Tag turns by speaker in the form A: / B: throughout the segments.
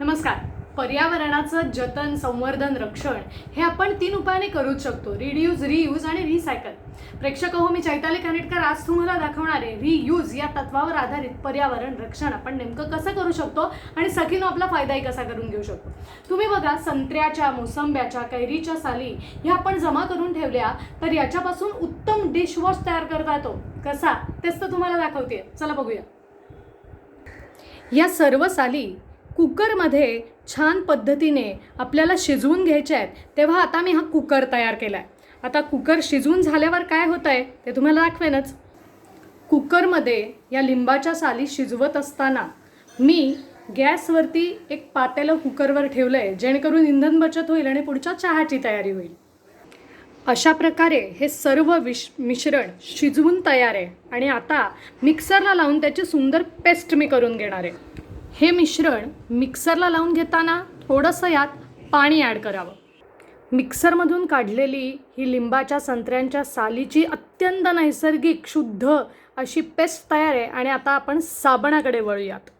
A: नमस्कार. पर्यावरणाचं जतन संवर्धन रक्षण हे आपण तीन उपायाने करूच शकतो. रिड्यूज रियूज आणि रिसायकल प्रेक्षक हो मी चैताली कानेटकर आज तुम्हाला दाखवणारे रियूज या तत्वावर आधारित पर्यावरण रक्षण आपण नेमकं कसं करू शकतो आणि सखीनं आपला फायदाही कसा करून घेऊ शकतो. तुम्ही बघा संत्र्याच्या मोसंब्याच्या कैरीच्या साली ह्या आपण जमा करून ठेवल्या तर याच्यापासून उत्तम डिशवॉश तयार करता येतो. कसा? तेच तर तुम्हाला दाखवते चला बघूया. या सर्व साली कुकरमध्ये छान पद्धतीने आपल्याला शिजवून घ्यायच्या आहेत तेव्हा आता मी हा कुकर तयार केला आहे आता कुकर शिजवून झाल्यावर काय होतं आहे ते तुम्हाला दाखवेनच. कुकरमध्ये या लिंबाच्या साली शिजवत असताना मी गॅसवरती एक पातेलं कुकरवर ठेवलं आहे जेणेकरून इंधन बचत होईल आणि पुढच्या चहाची तयारी होईल. अशा प्रकारे हे सर्व विश मिश्रण शिजवून तयार आहे आणि आता मिक्सरला लावून त्याची सुंदर पेस्ट मी करून घेणार आहे. हे मिश्रण मिक्सरला लावून घेताना थोडंसं यात पाणी ॲड करावं. मिक्सरमधून काढलेली ही लिंबाच्या संत्र्यांच्या सालीची अत्यंत नैसर्गिक शुद्ध अशी पेस्ट तयार आहे आणि आता आपण साबणाकडे वळूयात.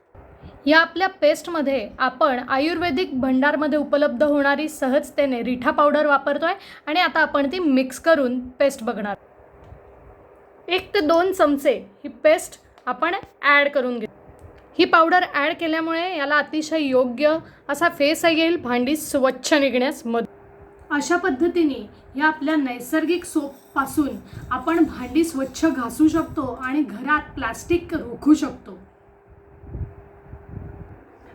A: या आपल्या पेस्टमध्ये आपण आयुर्वेदिक भंडारमध्ये उपलब्ध होणारी सहजतेने रिठा पावडर वापरतोय आणि आता आपण ती मिक्स करून पेस्ट बघणार. एक ते दोन चमचे ही पेस्ट आपण ॲड करून घेतो ही पावडर ॲड केल्यामुळे याला अतिशय योग्य असा फेस येईल भांडी स्वच्छ निघण्यास मदत अशा पद्धतीने या आपल्या नैसर्गिक सोपपासून आपण भांडी स्वच्छ घासू शकतो आणि घरात प्लास्टिक रोखू शकतो.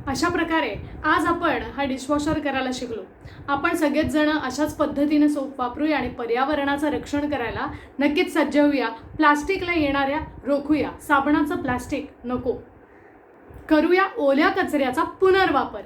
A: अशा प्रकारे आज आपण हा डिशवॉशर करायला शिकलो. आपण सगळेच जण अशाच पद्धतीने सोप वापरूया आणि पर्यावरणाचं रक्षण करायला नक्कीच सज्ज होऊया. प्लास्टिकला येणाऱ्या रोखूया. साबणाचं प्लास्टिक नको. करूया ओल्या कचऱ्याचा पुनर्वापर.